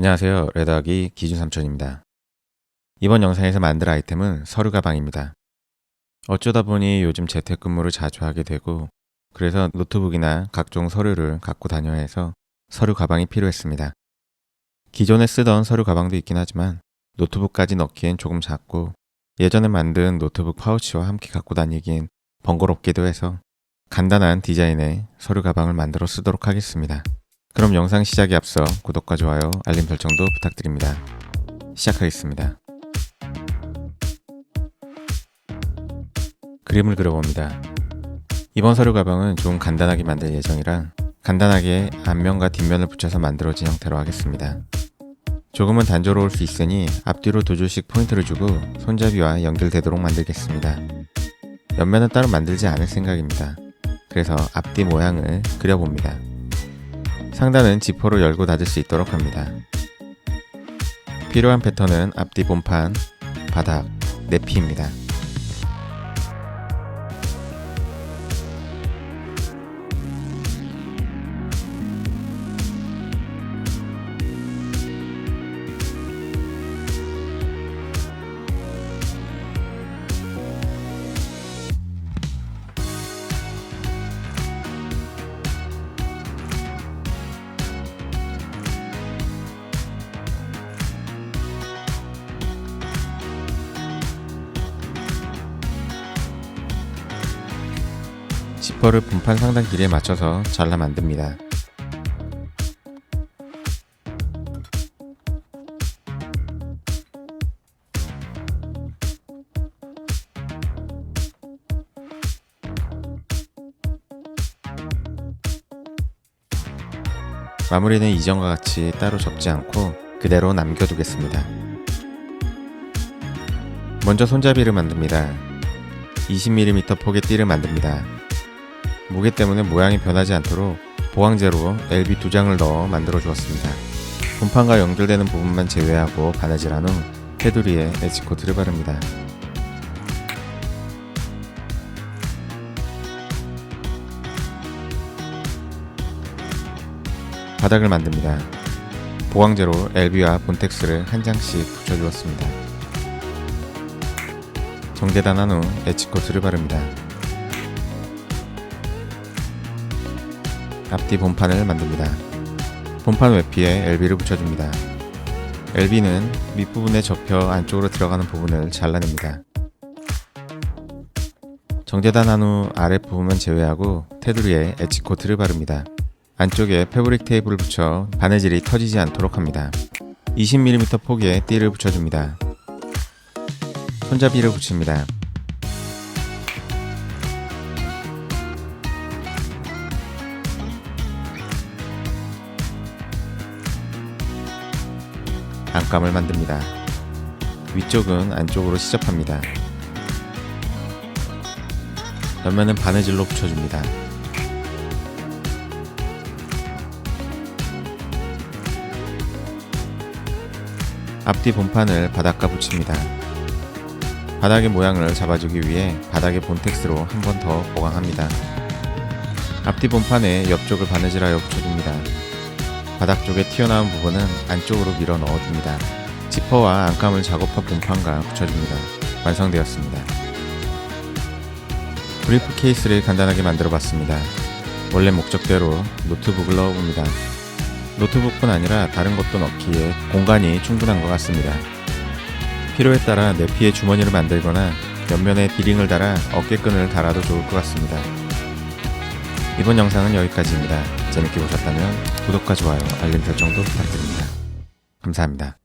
안녕하세요. 레더하기 기준삼촌입니다. 이번 영상에서 만들 아이템은 서류 가방입니다. 어쩌다 보니 요즘 재택근무를 자주 하게 되고 그래서 노트북이나 각종 서류를 갖고 다녀야 해서 서류 가방이 필요했습니다. 기존에 쓰던 서류 가방도 있긴 하지만 노트북까지 넣기엔 조금 작고 예전에 만든 노트북 파우치와 함께 갖고 다니기엔 번거롭기도 해서 간단한 디자인의 서류 가방을 만들어 쓰도록 하겠습니다. 그럼 영상 시작에 앞서 구독과 좋아요, 알림 설정도 부탁드립니다. 시작하겠습니다. 그림을 그려봅니다. 이번 서류 가방은 좀 간단하게 만들 예정이라 간단하게 앞면과 뒷면을 붙여서 만들어진 형태로 하겠습니다. 조금은 단조로울 수 있으니 앞뒤로 두 줄씩 포인트를 주고 손잡이와 연결되도록 만들겠습니다. 옆면은 따로 만들지 않을 생각입니다. 그래서 앞뒤 모양을 그려봅니다. 상단은 지퍼로 열고 닫을 수 있도록 합니다. 필요한 패턴은 앞뒤 본판, 바닥, 내피입니다. 지퍼를 분판 상단 길이에 맞춰서 잘라 만듭니다. 마무리는 이전과 같이 따로 접지 않고 그대로 남겨두겠습니다. 먼저 손잡이를 만듭니다. 20mm 폭의 띠를 만듭니다. 무게 때문에 모양이 변하지 않도록 보강제로 LB 두 장을 넣어 만들어 주었습니다. 본판과 연결되는 부분만 제외하고 바느질한 후 테두리에 에치코트를 바릅니다. 바닥을 만듭니다. 보강제로 LB와 본텍스를 한 장씩 붙여주었습니다. 정제단한 후 에치코트를 바릅니다. 앞뒤 본판을 만듭니다. 본판 외피에 LB를 붙여줍니다. LB는 밑부분에 접혀 안쪽으로 들어가는 부분을 잘라냅니다. 정제단한 후 아랫부분만 제외하고 테두리에 에치코트를 바릅니다. 안쪽에 패브릭 테이프를 붙여 바느질이 터지지 않도록 합니다. 20mm 폭의 띠를 붙여줍니다. 손잡이를 붙입니다. 안감을 만듭니다. 위쪽은 안쪽으로 시접합니다. 옆면은 바느질로 붙여줍니다. 앞뒤 본판을 바닥과 붙입니다. 바닥의 모양을 잡아주기 위해 바닥의 본텍스로 한 번 더 보강합니다. 앞뒤 본판에 옆쪽을 바느질하여 붙여줍니다. 바닥 쪽에 튀어나온 부분은 안쪽으로 밀어 넣어줍니다. 지퍼와 안감을 작업한 본판과 붙여줍니다. 완성되었습니다. 브리프 케이스를 간단하게 만들어 봤습니다. 원래 목적대로 노트북을 넣어봅니다. 노트북뿐 아니라 다른 것도 넣기에 공간이 충분한 것 같습니다. 필요에 따라 내피에 주머니를 만들거나 옆면에 비링을 달아 어깨끈을 달아도 좋을 것 같습니다. 이번 영상은 여기까지입니다. 재밌게 보셨다면 구독과 좋아요, 알림 설정도 부탁드립니다. 감사합니다.